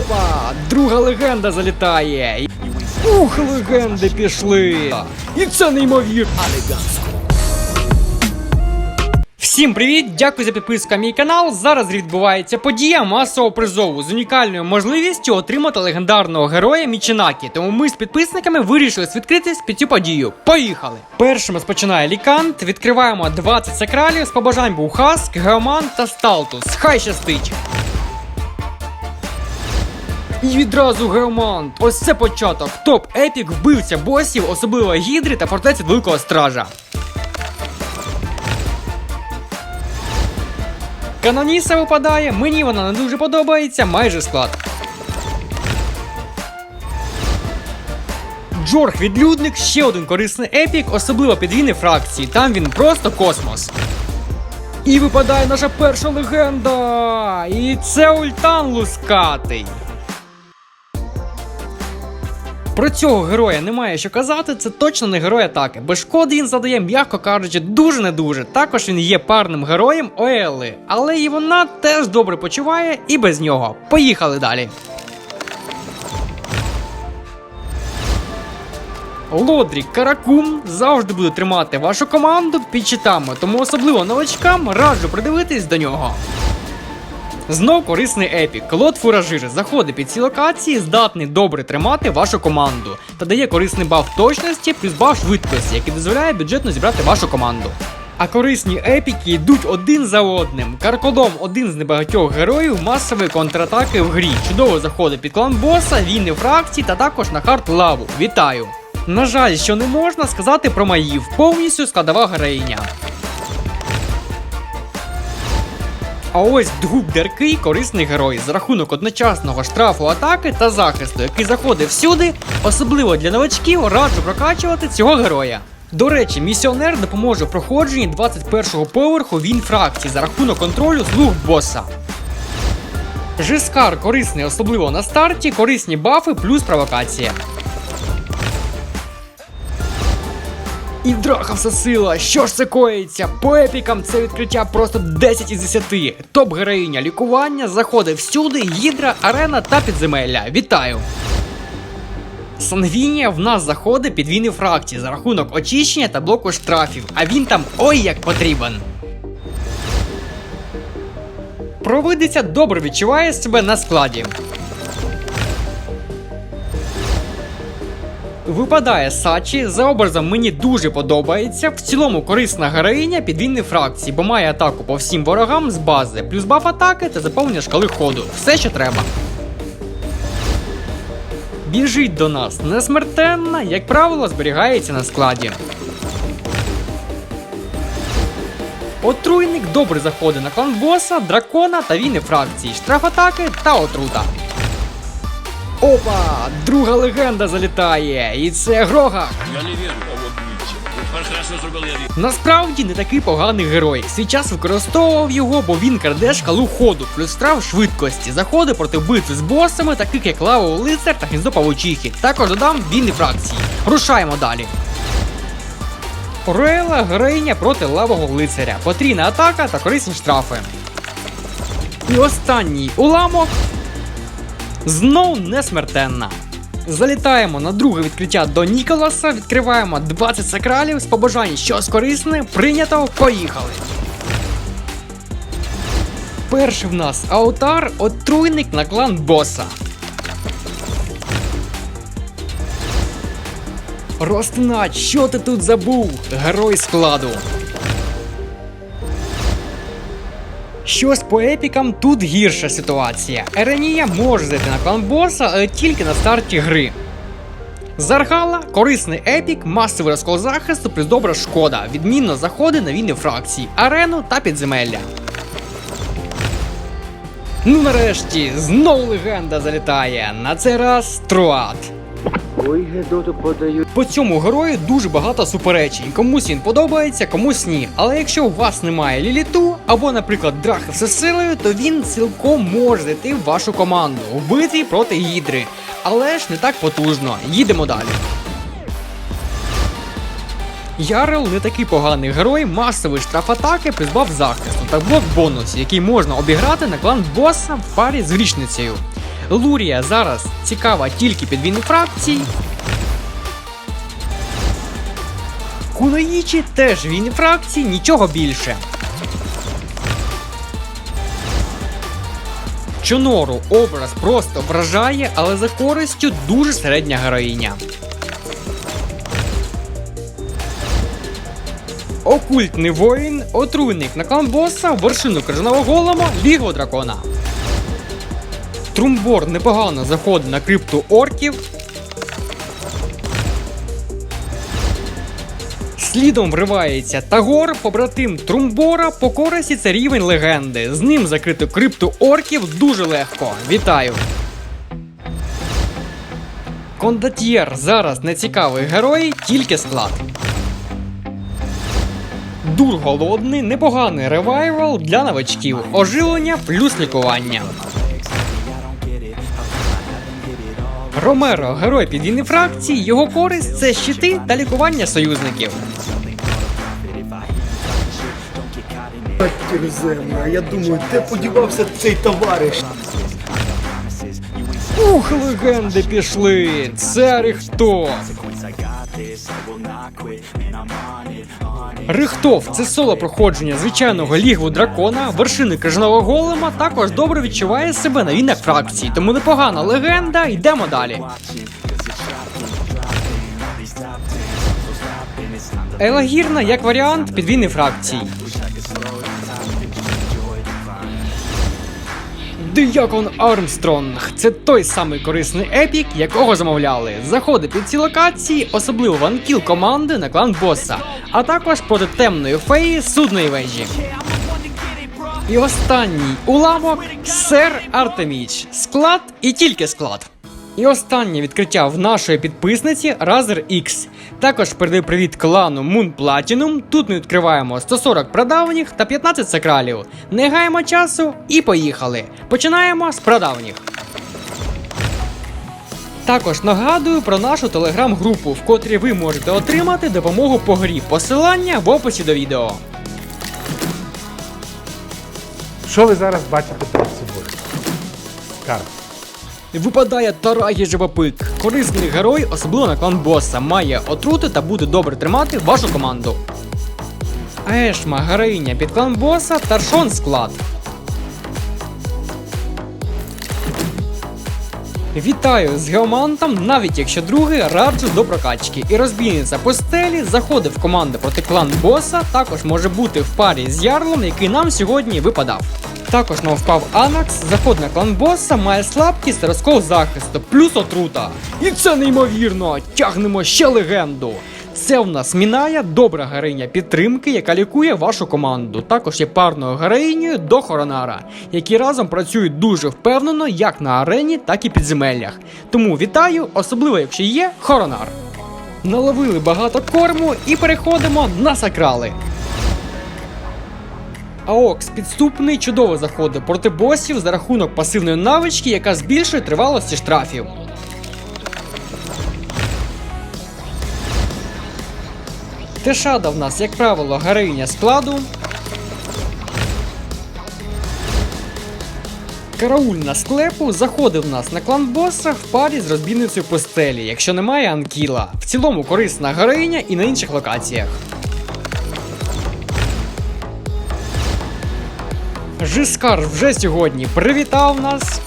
Опа! Друга легенда залітає. Ух, легенди пішли! І це неймовірно! Всім привіт! Дякую за підписку на мій канал. Зараз відбувається подія масового призову з унікальною можливістю отримати легендарного героя Мічинакі. Тому ми з підписниками вирішили відкритись під цю подію. Поїхали! Першим розпочинає Лікант. Відкриваємо 20 сакралів з побажань був Хаск, Геоман та Сталтус. Хай щастить! І відразу Геомант. Ось це початок. Топ епік вбивця босів, особливо гідри та фортеці Великого Стража. Каноніса випадає, мені вона не дуже подобається, майже склад. Джорг відлюдник ще один корисний епік, особливо підвійни фракції. Там він просто космос. І випадає наша перша легенда. І це ультан лускатий. Про цього героя немає що казати, це точно не герой атаки. Без шкоди він задає, м'яко кажучи, дуже не дуже. Також він є парним героєм Оели, але і вона теж добре почуває і без нього. Поїхали далі. Лодрік Каракум завжди буде тримати вашу команду під щитами, тому особливо новачкам раджу придивитись до нього. Знов корисний епік. Клод фуражир заходить під ці локації, здатний добре тримати вашу команду та дає корисний баф точності плюс баф швидкості, який дозволяє бюджетно зібрати вашу команду. А корисні епіки йдуть один за одним. Каркодом один з небагатьох героїв масової контратаки в грі. Чудово заходить під клан боса, війни фракцій та також на хард лаву. Вітаю! На жаль, що не можна сказати про Маїв, повністю складова героїня. А ось Дгуб Деркий корисний герой за рахунок одночасного штрафу атаки та захисту, який заходить всюди, особливо для новачків, раджу прокачувати цього героя. До речі, місіонер допоможе в проходженні 21-го поверху він фракції за рахунок контролю слуг боса. Жискар корисний, особливо на старті, корисні бафи плюс провокація. І драха сила, що ж це коїться? По епікам це відкриття просто 10 із 10. Топ героїня лікування заходить всюди, гідра, арена та підземелля. Вітаю! Сангвінія в нас заходить під війни фракції за рахунок очищення та блоку штрафів, а він там ой як потрібен. Провидиця добре відчуває себе на складі. Випадає Сачі, за образом мені дуже подобається. В цілому корисна героїня підвінної фракції, бо має атаку по всім ворогам з бази, плюс баф атаки та заповнення шкали ходу. Все, що треба. Біжить до нас несмертенна, як правило, зберігається на складі. Отруйник добре заходить на клан боса, дракона та війни фракції, штраф атаки та отрута. Опа! Друга легенда залітає! І це Грога! Я не вірю. Насправді не такий поганий герой. Свій час використовував його, бо він краде шкалу ходу, плюс штраф швидкості, заходи проти битви з босами, таких як лавовий лицар та гніздо павучихи. Також додам війни фракції. Рушаємо далі. Руела героїня проти лавового лицаря. Потрійна атака та корисні штрафи. І останній уламок знов не смертенна. Залітаємо на друге відкриття до Ніколаса, відкриваємо 20 сакралів з побажань щось корисне, прийнято, поїхали. Перший в нас аутар, отруйник на клан боса. Ростинач, що ти тут забув? Герой складу. Щось по епікам тут гірша ситуація. Еренія може зайти на клан боса, але тільки на старті гри. Заргала корисний епік, масовий розкол захисту плюс добра шкода. Відмінно заходи на війни фракції, арену та підземелля. Ну нарешті, знову легенда залітає. На цей раз Труат. Ой, Гедоту подають. По цьому герою дуже багато суперечень. Комусь він подобається, комусь ні. Але якщо у вас немає ліліту або, наприклад, драхи всесилою, то він цілком може зайти в вашу команду в битві проти гідри. Але ж не так потужно. Їдемо далі. Ярл не такий поганий герой, масовий штраф атаки, призбав захисту та блок бонусів, який можна обіграти на клан боса в парі з грішницею. Лурія зараз цікава тільки підвійних фракцій. Кунаїчі теж війни фракції, нічого більше. Чонору образ просто вражає, але за користю дуже середня героїня. Окультний воїн, отруйник на клан боса, вершину крижаного голема, лігво дракона. Трумбор непогано заходить на крипту орків. Слідом вривається Тагор, побратим Трумбора, по користі це рівень легенди. З ним закрити крипту орків дуже легко. Вітаю! Кондатьєр зараз не цікавий герой, тільки склад. Дур голодний, непоганий ревайвал для новачків. Оживлення плюс лікування. Ромеро, герой підвійної фракції, його користь це щити та лікування союзників. Матір земля, я думаю, де подівався цей товариш? Ух, легенди пішли! Це Рихтов! Рихтов це соло проходження звичайного лігву дракона, вершини крижаного голема, також добре відчуває себе на війнах фракції, тому непогана легенда, йдемо далі. Елагірна як варіант підвійної фракції. Диякон Армстронг це той самий корисний епік, якого замовляли. Заходи під ці локації, особливо ванкіл команди на клан боса, а також проти темної феї судної вежі. І останній уламок Сер Артеміч. Склад і тільки склад. І останнє відкриття в нашої підписниці Razer X. Також передаю привіт клану Moon Platinum. Тут ми відкриваємо 140 прадавніх та 15 сакралів. Не гаємо часу і поїхали. Починаємо з прадавніх. Також нагадую про нашу телеграм-групу, в котрій ви можете отримати допомогу по грі. Посилання в описі до відео. Що ви зараз бачите перед собою? Карт. Випадає Тарагі Живопик. Корисний герой, особливо на клан боса, має отрути та буде добре тримати вашу команду. Ешма, героїня під клан боса, Таршон склад. Вітаю з геомантом, навіть якщо другий раджу до прокачки. І розбійниця по стелі заходить в команду проти клан боса, також може бути в парі з ярлом, який нам сьогодні випадав. Також нам впав Анакс, заход на клан боса, має слабкість розкол захисту, плюс отрута. І це неймовірно! Тягнемо ще легенду. Це в нас Міная, добра героїня підтримки, яка лікує вашу команду. Також є парною героїнею до Хоронара, які разом працюють дуже впевнено як на арені, так і підземеллях. Тому вітаю, особливо якщо є Хоронар. Наловили багато корму і переходимо на сакрали. Аокс підступний чудово заходить проти босів за рахунок пасивної навички, яка збільшує тривалості штрафів. Тешада в нас, як правило, героїня складу. Караульна склепу заходив нас на клан боса в парі з розбійницею постелі, якщо немає анкіла. В цілому корисна героїня і на інших локаціях. Жискар вже сьогодні привітав нас.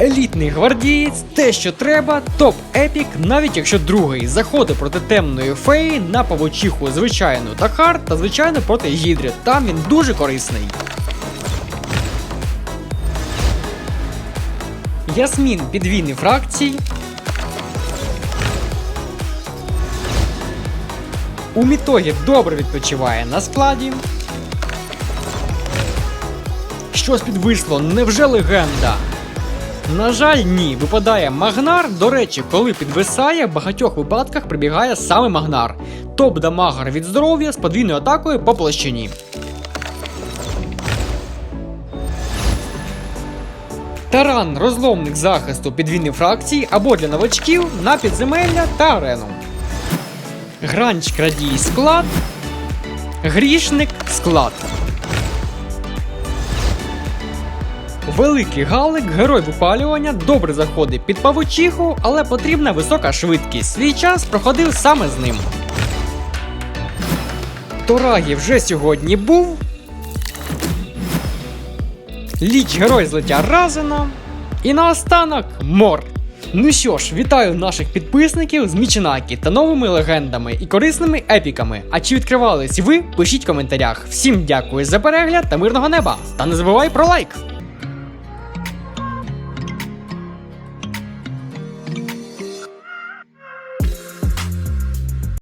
Елітний гвардієць, те, що треба, топ епік, навіть якщо другий заходить проти темної феї на павучиху звичайну та хард та звичайно проти гідри. Там він дуже корисний. Ясмін підвійний фракцій. У Мітогі добре відпочиває на складі. Щось підвисло, невже легенда? На жаль, ні. Випадає Магнар. До речі, коли підвисає, в багатьох випадках прибігає саме Магнар. Топ дамагер від здоров'я з подвійною атакою по площині. Таран розломник захисту підвійної фракції або для новачків на підземелля та арену. Гранч крадій склад. Грішник склад. Великий галик, герой випалювання, добре заходить під павучиху, але потрібна висока швидкість. Свій час проходив саме з ним. Торагі вже сьогодні був. Ліч герой злиття Разена. І наостанок Мор. Ну що ж, вітаю наших підписників з Мічинакі та новими легендами і корисними епіками. А чи відкривались ви? Пишіть в коментарях. Всім дякую за перегляд та мирного неба. Та не забувай про лайк!